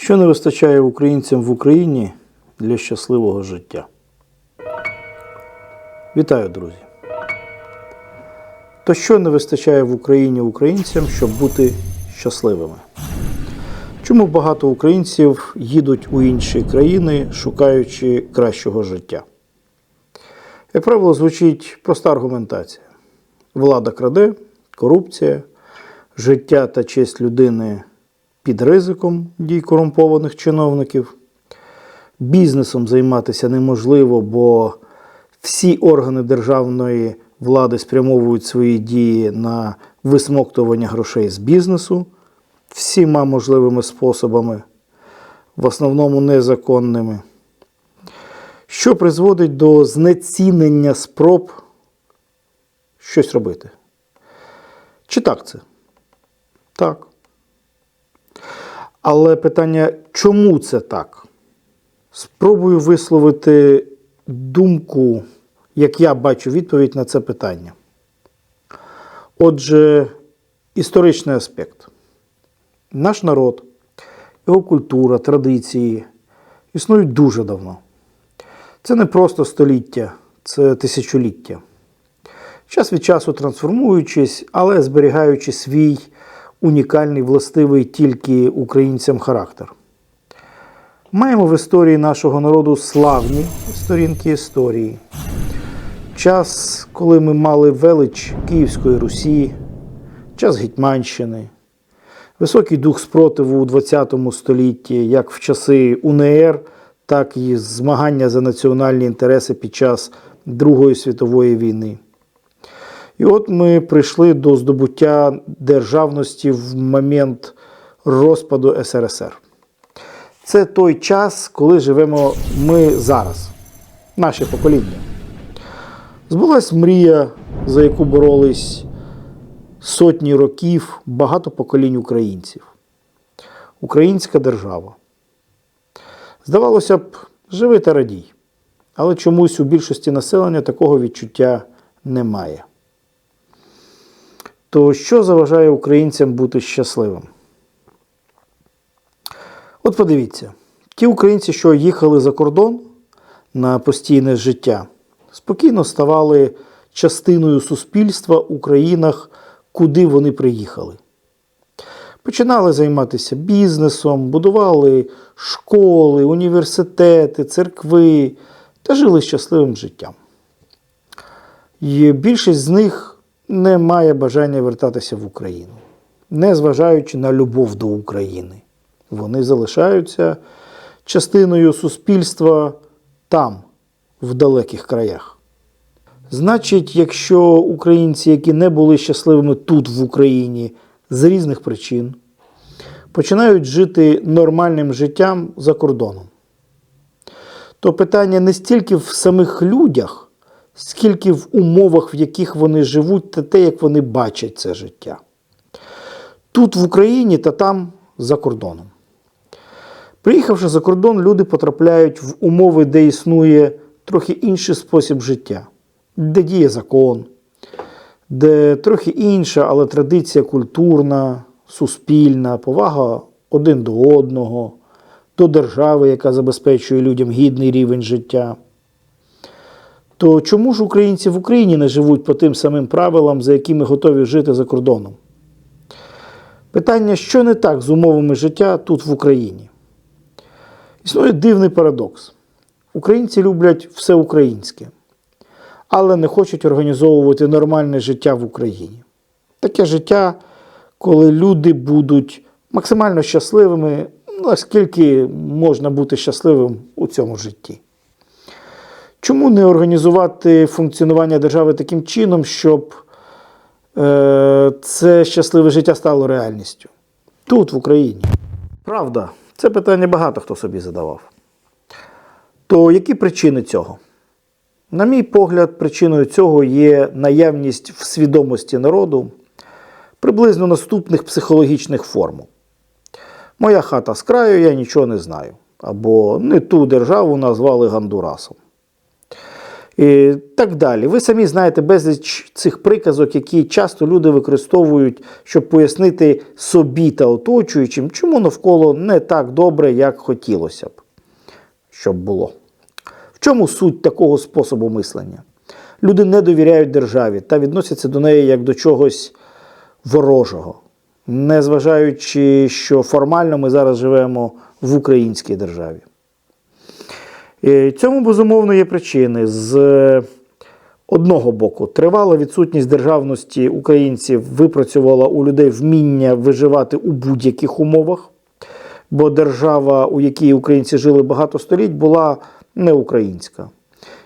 Що не вистачає українцям в Україні для щасливого життя? Вітаю, друзі! То що не вистачає в Україні українцям, щоб бути щасливими? Чому багато українців їдуть у інші країни, шукаючи кращого життя? Як правило, звучить проста аргументація: влада краде, корупція, життя та честь людини під ризиком дій корумпованих чиновників. Бізнесом займатися неможливо, бо всі органи державної влади спрямовують свої дії на висмоктування грошей з бізнесу всіма можливими способами, в основному незаконними, що призводить до знецінення спроб щось робити. Чи так це? Так. Але питання, чому це так? Спробую висловити думку, як я бачу відповідь на це питання. Отже, історичний аспект. Наш народ, його культура, традиції існують дуже давно. Це не просто століття, це тисячоліття. Час від часу трансформуючись, але зберігаючи свій унікальний, властивий тільки українцям характер. Маємо в історії нашого народу славні сторінки історії. Час, коли ми мали велич Київської Русі, час Гетьманщини, високий дух спротиву у ХХ столітті, як в часи УНР, так і змагання за національні інтереси під час Другої світової війни. І от ми прийшли до здобуття державності в момент розпаду СРСР. Це той час, коли живемо ми зараз, наше покоління. Збулась мрія, за яку боролись сотні років багато поколінь українців. Українська держава. Здавалося б, живи та радій. Але чомусь у більшості населення такого відчуття немає. То що заважає українцям бути щасливим? От подивіться, ті українці, що їхали за кордон на постійне життя, спокійно ставали частиною суспільства у країнах, куди вони приїхали. Починали займатися бізнесом, будували школи, університети, церкви та жили щасливим життям. І більшість з них не має бажання вертатися в Україну, незважаючи на любов до України. Вони залишаються частиною суспільства там, в далеких краях. Значить, якщо українці, які не були щасливими тут, в Україні, з різних причин, починають жити нормальним життям за кордоном, то питання не стільки в самих людях, скільки в умовах, в яких вони живуть, та те, як вони бачать це життя. Тут в Україні та там за кордоном. Приїхавши за кордон, люди потрапляють в умови, де існує трохи інший спосіб життя, де діє закон, де трохи інша, але традиція культурна, суспільна, повага один до одного, до держави, яка забезпечує людям гідний рівень життя. То чому ж українці в Україні не живуть по тим самим правилам, за якими готові жити за кордоном? Питання, що не так з умовами життя тут в Україні? Існує дивний парадокс. Українці люблять все українське, але не хочуть організовувати нормальне життя в Україні. Таке життя, коли люди будуть максимально щасливими, наскільки можна бути щасливим у цьому житті. Чому не організувати функціонування держави таким чином, щоб е, це щасливе життя стало реальністю? Тут, в Україні. Правда, це питання багато хто собі задавав. То які причини цього? На мій погляд, причиною цього є наявність в свідомості народу приблизно наступних психологічних формул. Моя хата з краю, я нічого не знаю. Або не ту державу назвали Гандурасом. І так далі. Ви самі знаєте безліч цих приказок, які часто люди використовують, щоб пояснити собі та оточуючим, чому навколо не так добре, як хотілося б, щоб було. В чому суть такого способу мислення? Люди не довіряють державі та відносяться до неї як до чогось ворожого, незважаючи, що формально ми зараз живемо в українській державі. Цьому безумовно є причини. З одного боку, тривала відсутність державності українців випрацювала у людей вміння виживати у будь-яких умовах, бо держава, у якій українці жили багато століть, була не українська.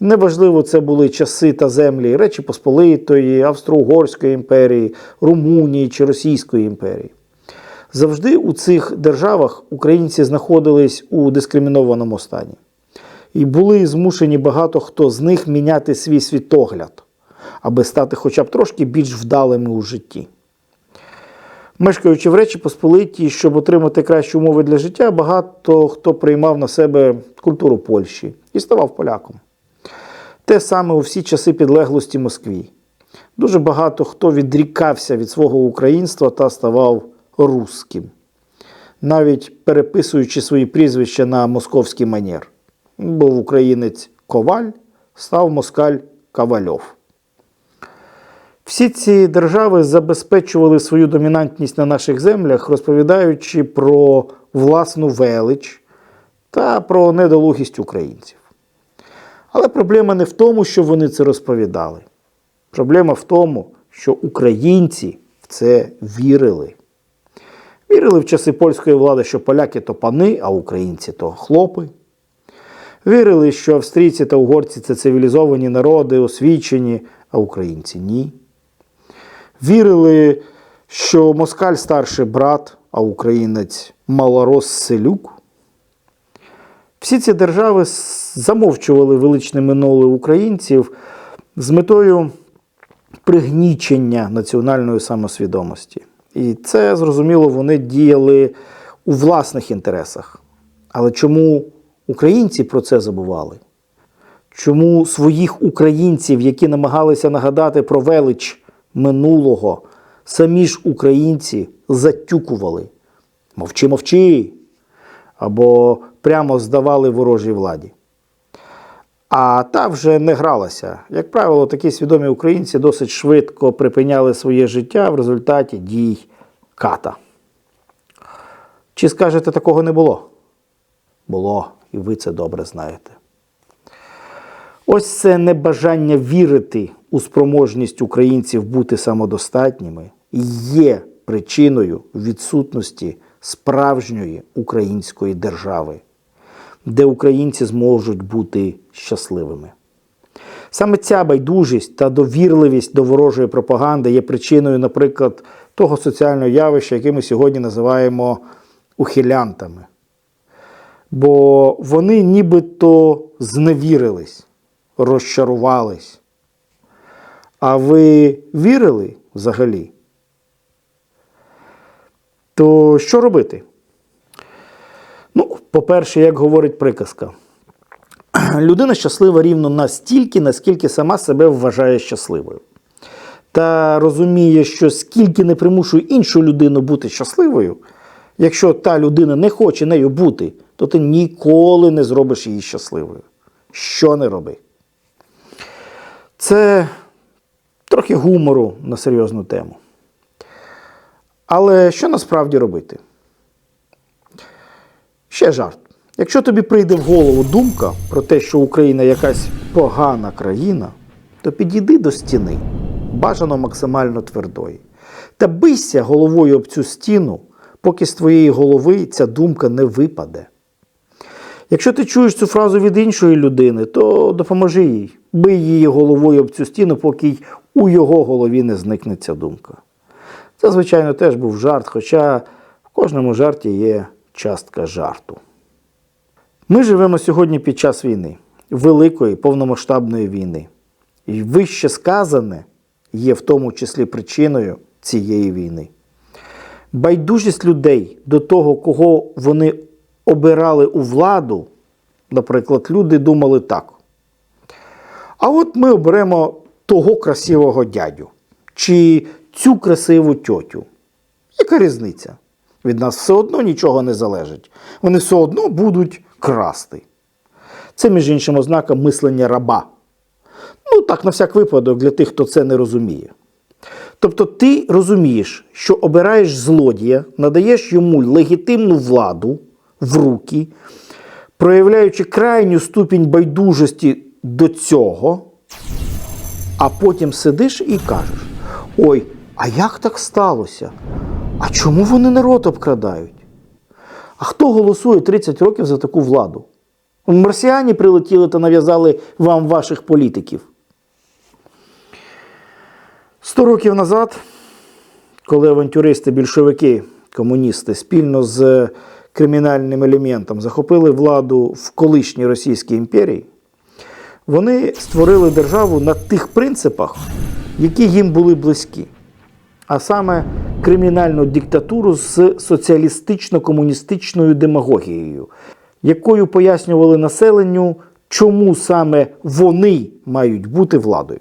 Неважливо, це були часи та землі Речі Посполитої, Австро-Угорської імперії, Румунії чи Російської імперії. Завжди у цих державах українці знаходились у дискримінованому стані. І були змушені багато хто з них міняти свій світогляд, аби стати хоча б трошки більш вдалими у житті. Мешкаючи в Речі Посполитій, щоб отримати кращі умови для життя, багато хто приймав на себе культуру Польщі і ставав поляком. Те саме у всі часи підлеглості Москві. Дуже багато хто відрікався від свого українства та ставав русським, навіть переписуючи свої прізвища на московський манер. Був українець Коваль, став москаль Ковальов. Всі ці держави забезпечували свою домінантність на наших землях, розповідаючи про власну велич та про недолугість українців. Але проблема не в тому, що вони це розповідали. Проблема в тому, що українці в це вірили. Вірили в часи польської влади, що поляки то пани, а українці то хлопи. Вірили, що австрійці та угорці це цивілізовані народи, освічені, а українці ні. Вірили, що москаль старший брат, а українець малорос селюк. Всі ці держави замовчували величне минуле українців з метою пригнічення національної самосвідомості. І це, зрозуміло, вони діяли у власних інтересах. Але чому українці про це забували? Чому своїх українців, які намагалися нагадати про велич минулого, самі ж українці затюкували? Мовчи, мовчи! Або прямо здавали ворожій владі. А та вже не гралася. Як правило, такі свідомі українці досить швидко припиняли своє життя в результаті дій ката. Чи скажете, такого не було? Було, і ви це добре знаєте. Ось це небажання вірити у спроможність українців бути самодостатніми є причиною відсутності справжньої української держави, де українці зможуть бути щасливими. Саме ця байдужість та довірливість до ворожої пропаганди є причиною, наприклад, того соціального явища, яке ми сьогодні називаємо ухилянтами. Бо вони нібито зневірились, розчарувались. А ви вірили взагалі? То що робити? Ну, по-перше, як говорить приказка, людина щаслива рівно настільки, наскільки сама себе вважає щасливою. Та розуміє, що скільки не примушує іншу людину бути щасливою, якщо та людина не хоче нею бути, то ти ніколи не зробиш її щасливою. Що не роби? Це трохи гумору на серйозну тему. Але що насправді робити? Ще жарт. Якщо тобі прийде в голову думка про те, що Україна якась погана країна, то підійди до стіни, бажано максимально твердої, та бийся головою об цю стіну, поки з твоєї голови ця думка не випаде. Якщо ти чуєш цю фразу від іншої людини, то допоможи їй, бий її головою об цю стіну, поки й у його голові не зникне ця думка. Це, звичайно, теж був жарт, хоча в кожному жарті є частка жарту. Ми живемо сьогодні під час війни, великої повномасштабної війни. І вище сказане є в тому числі причиною цієї війни. Байдужість людей до того, кого вони обирали у владу, наприклад, люди думали так. А от ми оберемо того красивого дядю чи цю красиву тьотю. Яка різниця? Від нас все одно нічого не залежить. Вони все одно будуть красти. Це, між іншим, ознака мислення раба. Ну, так, на всяк випадок, для тих, хто це не розуміє. Тобто ти розумієш, що обираєш злодія, надаєш йому легітимну владу в руки, проявляючи крайню ступінь байдужості до цього, а потім сидиш і кажеш: Ой, а як так сталося? А чому вони народ обкрадають? А хто голосує 30 років за таку владу? Марсіані прилетіли та нав'язали вам ваших політиків. Сто років назад, коли авантюристи, більшовики, комуністи спільно з кримінальним елементом захопили владу в колишній Російській імперії, вони створили державу на тих принципах, які їм були близькі. А саме кримінальну диктатуру з соціалістично-комуністичною демагогією, якою пояснювали населенню, чому саме вони мають бути владою.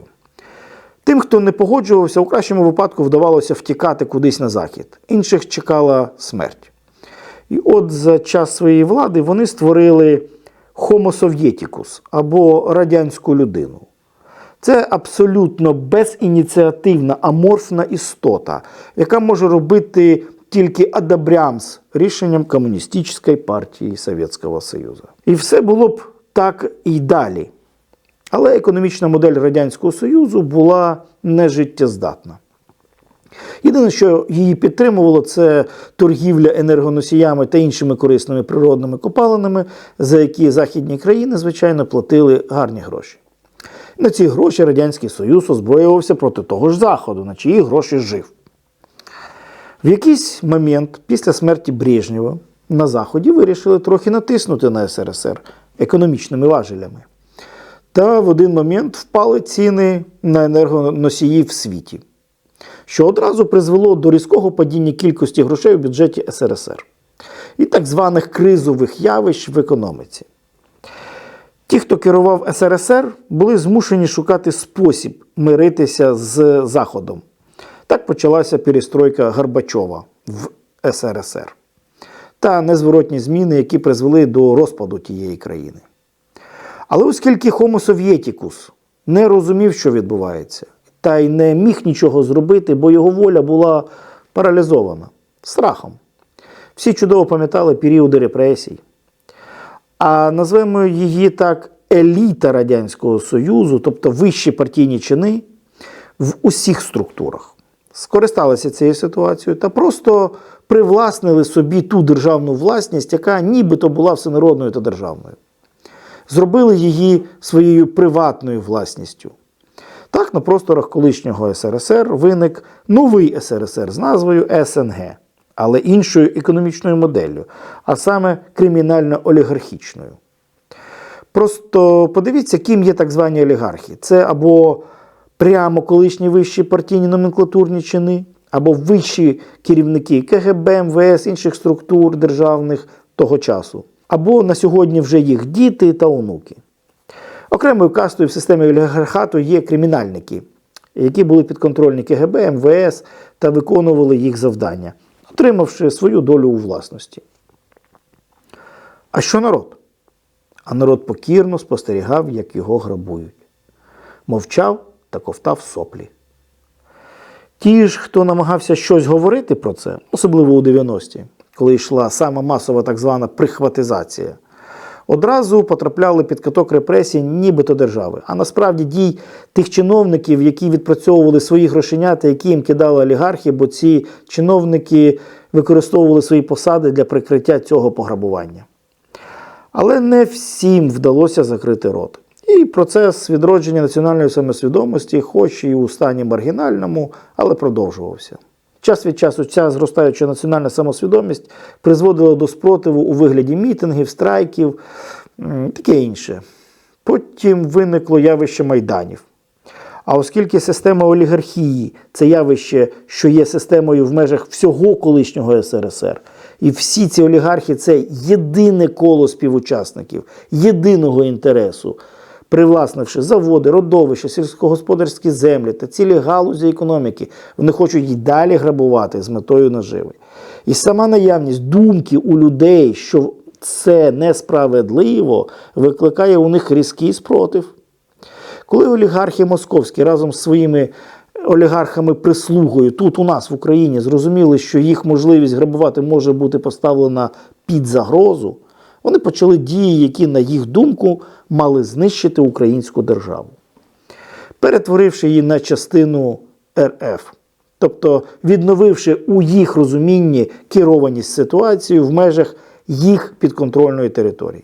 Тим, хто не погоджувався, у кращому випадку вдавалося втікати кудись на захід. Інших чекала смерть. І от за час своєї влади вони створили Homo Sovieticus або радянську людину. Це абсолютно безініціативна аморфна істота, яка може робити тільки адабрямс рішенням Комуністичної партії Совєтського Союзу. І все було б так і далі. Але економічна модель Радянського Союзу була нежиттєздатна. Єдине, що її підтримувало, це торгівля енергоносіями та іншими корисними природними копалинами, за які західні країни, звичайно, платили гарні гроші. На ці гроші Радянський Союз озброювався проти того ж Заходу, на чиї гроші жив. В якийсь момент після смерті Брежнєва на Заході вирішили трохи натиснути на СРСР економічними важелями. Та в один момент впали ціни на енергоносії в світі, що одразу призвело до різкого падіння кількості грошей у бюджеті СРСР і так званих кризових явищ в економіці. Ті, хто керував СРСР, були змушені шукати спосіб миритися з Заходом. Так почалася перестройка Горбачова в СРСР та незворотні зміни, які призвели до розпаду тієї країни. Але оскільки Homo Sovieticus не розумів, що відбувається, та й не міг нічого зробити, бо його воля була паралізована страхом. Всі чудово пам'ятали періоди репресій. А назвемо її так еліта Радянського Союзу, тобто вищі партійні чини в усіх структурах, скористалися цією ситуацією та просто привласнили собі ту державну власність, яка нібито була всенародною та державною. Зробили її своєю приватною власністю. Так, на просторах колишнього СРСР виник новий СРСР з назвою СНГ, але іншою економічною моделлю, а саме кримінально-олігархічною. Просто подивіться, ким є так звані олігархи. Це або прямо колишні вищі партійні номенклатурні чини, або вищі керівники КГБ, МВС, інших структур державних того часу, або на сьогодні вже їх діти та онуки. Окремою кастою в системі олігархату є кримінальники, які були підконтрольні КГБ, МВС та виконували їх завдання, отримавши свою долю у власності. А що народ? А народ покірно спостерігав, як його грабують. Мовчав та ковтав соплі. Ті ж, хто намагався щось говорити про це, особливо у 90-ті, коли йшла сама масова так звана прихватизація, одразу потрапляли під каток репресій нібито держави. А насправді дій тих чиновників, які відпрацьовували свої грошенята, які їм кидали олігархи, бо ці чиновники використовували свої посади для прикриття цього пограбування. Але не всім вдалося закрити рот. І процес відродження національної самосвідомості, хоч і у стані маргінальному, але продовжувався. Час від часу ця зростаюча національна самосвідомість призводила до спротиву у вигляді мітингів, страйків, таке інше. Потім виникло явище майданів. А оскільки система олігархії це явище, що є системою в межах всього колишнього СРСР, і всі ці олігархи це єдине коло співучасників, єдиного інтересу привласнивши заводи, родовища, сільськогосподарські землі та цілі галузі економіки, вони хочуть й далі грабувати з метою наживи. І сама наявність думки у людей, що це несправедливо, викликає у них різкий спротив. Коли олігархи московські разом з своїми олігархами-прислугою тут у нас в Україні зрозуміли, що їх можливість грабувати може бути поставлена під загрозу, вони почали дії, які, на їх думку, мали знищити українську державу, перетворивши її на частину РФ. Тобто відновивши у їх розумінні керованість ситуацією в межах їх підконтрольної території.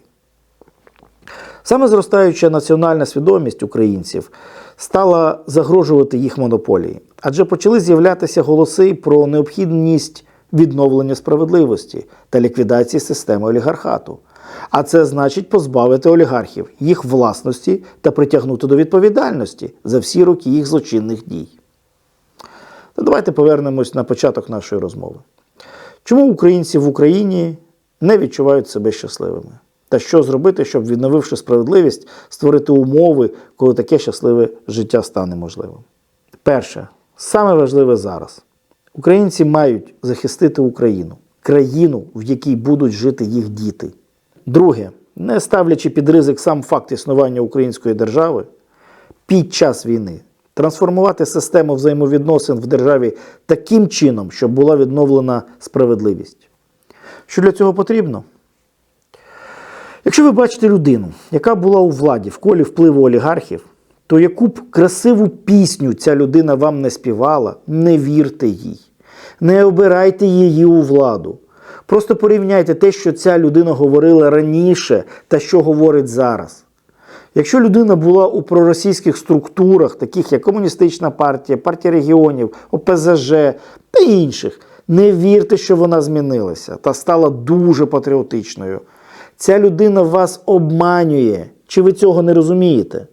Саме зростаюча національна свідомість українців стала загрожувати їх монополії, адже почали з'являтися голоси про необхідність відновлення справедливості та ліквідації системи олігархату. А це значить позбавити олігархів їх власності та притягнути до відповідальності за всі роки їх злочинних дій. Та давайте повернемось на початок нашої розмови. Чому українці в Україні не відчувають себе щасливими? Та що зробити, щоб, відновивши справедливість, створити умови, коли таке щасливе життя стане можливим? Перше, саме важливе зараз: українці мають захистити Україну, країну, в якій будуть жити їх діти. Друге, не ставлячи під ризик сам факт існування української держави, під час війни трансформувати систему взаємовідносин в державі таким чином, щоб була відновлена справедливість. Що для цього потрібно? Якщо ви бачите людину, яка була у владі в колі впливу олігархів, то яку б красиву пісню ця людина вам не співала, не вірте їй, не обирайте її у владу. Просто порівняйте те, що ця людина говорила раніше та що говорить зараз. Якщо людина була у проросійських структурах, таких як Комуністична партія, партія регіонів, ОПЗЖ та інших, не вірте, що вона змінилася та стала дуже патріотичною. Ця людина вас обманює. Чи ви цього не розумієте?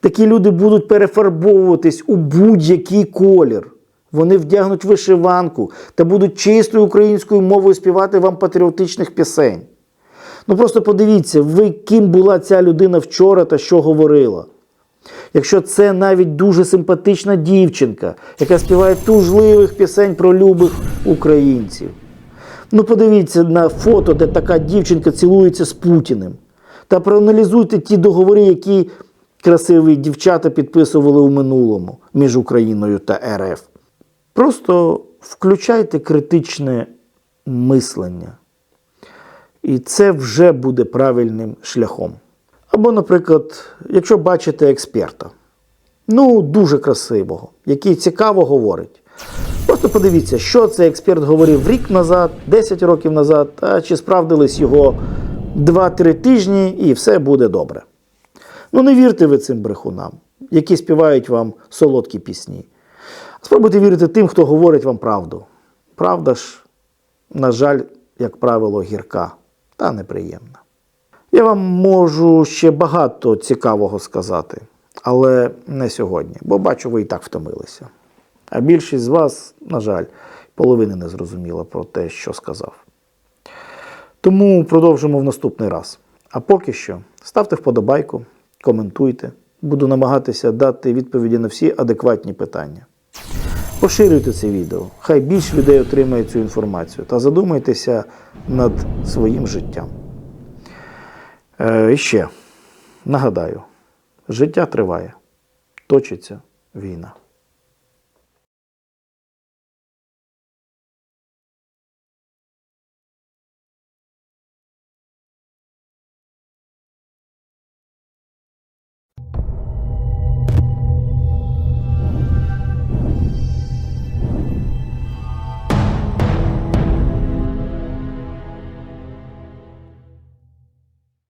Такі люди будуть перефарбовуватись у будь-який колір. Вони вдягнуть вишиванку та будуть чистою українською мовою співати вам патріотичних пісень. Ну просто подивіться, ви ким була ця людина вчора та що говорила. Якщо це навіть дуже симпатична дівчинка, яка співає тужливих пісень про любих українців. Ну, подивіться на фото, де така дівчинка цілується з Путіним. Та проаналізуйте ті договори, які красиві дівчата підписували у минулому між Україною та РФ. Просто включайте критичне мислення. І це вже буде правильним шляхом. Або, наприклад, якщо бачите експерта, ну, дуже красивого, який цікаво говорить. Просто подивіться, що цей експерт говорив рік назад, 10 років назад, а чи справдились його 2-3 тижні, і все буде добре. Ну, не вірте ви цим брехунам, які співають вам солодкі пісні. Спробуйте вірити тим, хто говорить вам правду. Правда ж, на жаль, як правило, гірка та неприємна. Я вам можу ще багато цікавого сказати, але не сьогодні, бо бачу, ви і так втомилися. А більшість з вас, на жаль, половини не зрозуміла про те, що сказав. Тому продовжимо в наступний раз. А поки що ставте вподобайку, коментуйте. Буду намагатися дати відповіді на всі адекватні питання. Поширюйте це відео, хай більше людей отримає цю інформацію та задумайтеся над своїм життям. Е, і ще нагадаю: життя триває, точиться війна.